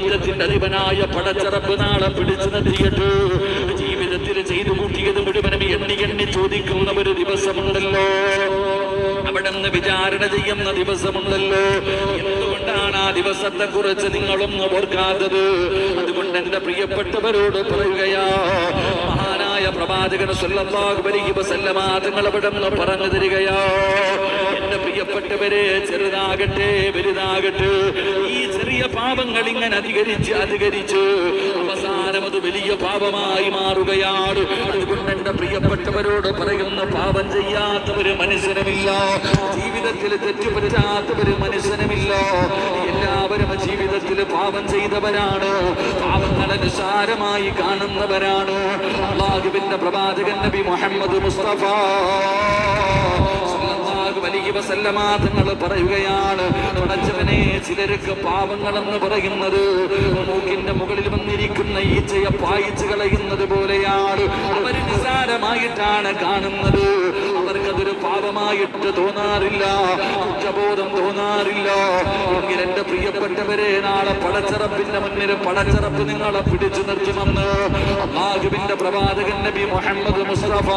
പ്രപഞ്ചത്തിന്റെ അധിപനായ പടച്ചറപ്പ് നാളെ പിടിച്ചു നിർത്തിയിട്ട് ജീവിതത്തിൽ ചെയ്തു കൂട്ടിയത് മുഴുവനും എണ്ണി എണ്ണി ചോദിക്കുന്ന ഒരു ദിവസമുണ്ടല്ലോ. അവിടെ നിന്ന് വിചാരണ ചെയ്യുന്ന ദിവസമുണ്ടല്ലോ. എന്തുകൊണ്ടാണ് ആ ദിവസത്തെ കുറിച്ച് നിങ്ങളൊന്നും ഓർക്കാത്തത്? അതുകൊണ്ട് എന്റെ പ്രിയപ്പെട്ടവരോട് പറയുകയാ മഹാനായ പ്രവാചകൻ അലൈഹി വസല്ലമ അവിടെ നിന്ന് പറഞ്ഞു തരികയാ എന്റെ പ്രിയപ്പെട്ടവരെ ചെറുതാകട്ടെ വലുതാകട്ടെ ചെറിയ പാപങ്ങൾ ഇങ്ങനെ അധികരിച്ച് അധികരിച്ച് അവസാനം അത് വലിയ പാപമായി മാറുകയാണ്. അതുകൊണ്ട് എന്റെ പ്രിയപ്പെട്ടവരോട് പറയുന്ന പാപം ചെയ്യാത്ത ഒരു മനുഷ്യനുമില്ല. ജീവിതത്തിൽ തെറ്റുപറ്റാത്തവര് മനുഷ്യനുമില്ല. എല്ലാവരും ജീവിതത്തിൽ പാപം ചെയ്തവരാണ്. പാപങ്ങളെ നിസാരമായി കാണുന്നവരാണ്. അള്ളാഹുവിന്റെ പ്രവാചകൻ നബി മുഹമ്മദ് മുസ്തഫ. അലൈഹി വസല്ലമ തങ്ങൾ പറയുകയാണ് പടച്ചവനെ ചിലർക്ക് പാപങ്ങളെന്ന് പറയുന്നത് മൂക്കിന്റെ മുകളിൽ വന്നിരിക്കുന്ന ഈച്ചയെ പായിച്ചു കളയുന്നത് പോലെയാണ്. അവർ നിസാരമായിട്ടാണ് കാണുന്നത്. അവർക്കതൊരു പാപമായിട്ട് തോന്നാറില്ല കുറ്റബോധം തോന്നാറില്ല. എന്റെ പ്രിയപ്പെട്ടവരെ നാളെ പടച്ചറപ്പിന്റെ മുന്നിൽ പടച്ചറപ്പ് നിങ്ങളെ പിടിച്ചു നിർത്തുമെന്ന് പ്രവാചകൻ നബി മുഹമ്മദ് മുസ്തഫ